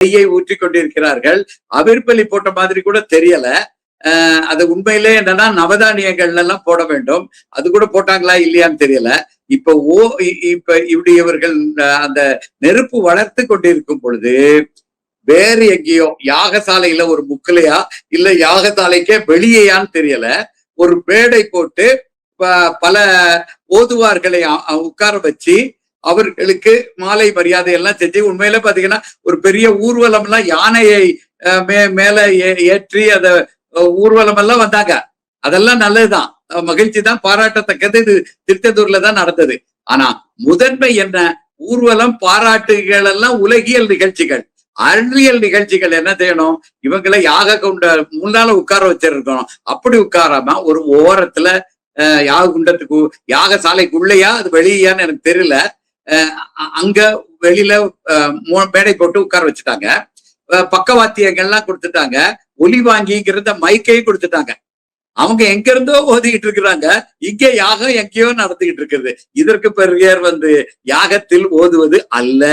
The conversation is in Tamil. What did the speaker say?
நெய்யை ஊற்றி கொண்டிருக்கிறார்கள் அவிர்பலி போட்ட மாதிரி கூட தெரியல. அது உண்மையிலே என்னன்னா நவதானியங்கள் எல்லாம் போட வேண்டும். அது கூட போட்டாங்களா இல்லையான்னு தெரியல. இப்ப ஓ இ- இப்ப இப்படி இவர்கள் அந்த நெருப்பு வளர்த்து கொண்டிருக்கும் பொழுது வேறு எங்கேயோ யாகசாலையில ஒரு முக்கலையா இல்ல யாகசாலைக்கே வெளியேயான்னு தெரியல ஒரு மேடை போட்டு ப- பல ஓதுவார்களை உட்கார வச்சு அவர்களுக்கு மாலை மரியாதை எல்லாம் செஞ்சு உண்மையில பாத்தீங்கன்னா ஒரு பெரிய ஊர்வலம் எல்லாம் யானையை மே மேல ஏ- ஏற்றி அத ஊர்வலம் எல்லாம் வந்தாங்க. அதெல்லாம் நல்லதுதான். மகிழ்ச்சி தான் பாராட்டத்தக்கது. இது திருச்செந்தூர்ல தான் நடந்தது. ஆனா முதன்மை என்ன? ஊர்வலம் பாராட்டுகள் எல்லாம் உலகியல் நிகழ்ச்சிகள். அறிவியல் நிகழ்ச்சிகள் என்ன செய்யணும்? இவங்களை யாக குண்ட முன்னால உட்கார வச்சிருக்கணும். அப்படி உட்காராம ஒரு ஓரத்துல அஹ், யாக குண்டத்துக்கு யாக சாலைக்குள்ளேயா அது வெளியான்னு எனக்கு தெரியல. அங்க வெளியில மேடை போட்டு உட்கார வச்சுட்டாங்க. பக்கவாத்தியங்கள்லாம் கொடுத்துட்டாங்க. ஒலி வாங்கிங்கிறத மைக்கையும் கொடுத்துட்டாங்க. அவங்க எங்க இருந்தோ ஓதிக்கிட்டு இருக்கிறாங்க. இங்க யாகம் எங்கேயோ நடந்துகிட்டு இருக்குது இதற்கு பெரியர் வந்து யாகத்தில் ஓதுவது அல்ல.